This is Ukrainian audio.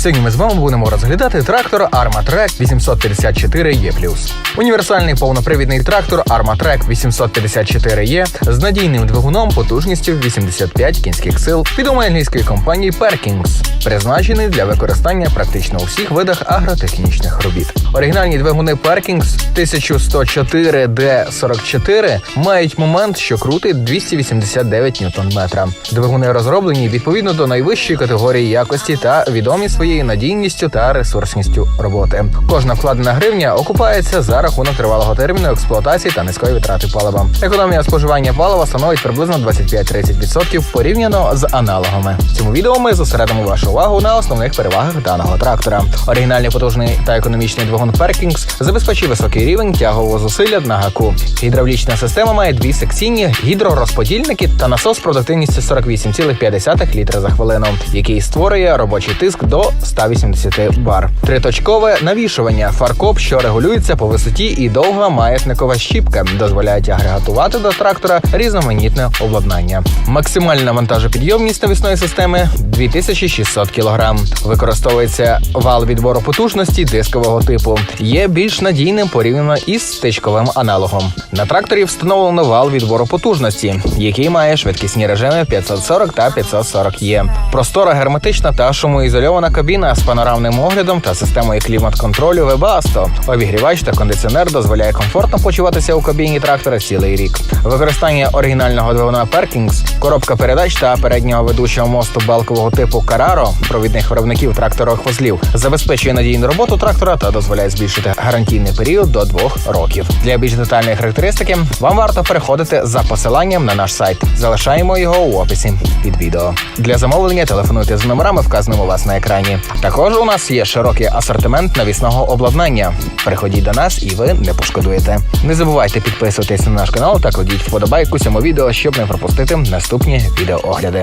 Сьогодні ми з вами будемо розглядати трактор Armatrack 854E+. Універсальний повнопривідний трактор Armatrack 854E з надійним двигуном потужністю 85 кінських сил відомої англійської компанії Perkins, призначений для використання практично у всіх видах агротехнічних робіт. Оригінальні двигуни Perkins 1104D44 мають момент, що крутить 289 Нм. Двигуни розроблені відповідно до найвищої категорії якості та відомі своєю надійністю та ресурсністю роботи. Кожна вкладена гривня окупається за рахунок тривалого терміну експлуатації та низької витрати палива. Економія споживання палива становить приблизно 25-30% порівняно з аналогами. В цьому відео ми зосередимо вашу увагу на основних перевагах даного трактора. Оригінальний потужний та економічний двигун Perkins забезпечує високий рівень тягового зусилля на гаку. Гідравлічна система має дві секційні гідророзподільники та насос з продуктивністю 48,5 літра за хвилину, який створює робочий тиск до 180 бар. Триточкове навішування фаркоп, що регулюється по висоті, і довга маятникова щіпка дозволяють агрегатувати до трактора різноманітне обладнання. Максимальна вантажопідйомність навісної системи 2600 кг. Використовується вал відбору потужності дискового типу. Є більш надійним порівняно із стичковим аналогом. На тракторі встановлено вал відбору потужності, який має швидкісні режими 540 та 540 є. Простора герметична та шумоізольована кабіна з панорамним оглядом та системою клімат-контролю Webasto. Обігрівач та кондиціонер дозволяє комфортно почуватися у кабіні трактора цілий рік. Використання оригінального двигуна Perkins, коробка передач та переднього ведучого мосту балкового типу Carraro, провідних виробників тракторових вузлів, забезпечує надійну роботу трактора та дозволяє збільшити гарантійний період до двох років. Для більш детальної характеристики вам варто переходити за посиланням на наш сайт. Залишаємо його у описі під відео. Для замовлення телефонуйте з номерами, вказаними у вас на екрані. Також у нас є широкий асортимент навісного обладнання. Приходіть до нас і ви не пошкодуєте. Не забувайте підписуватись на наш канал та кладіть вподобайку цьому відео, щоб не пропустити наступні відеоогляди.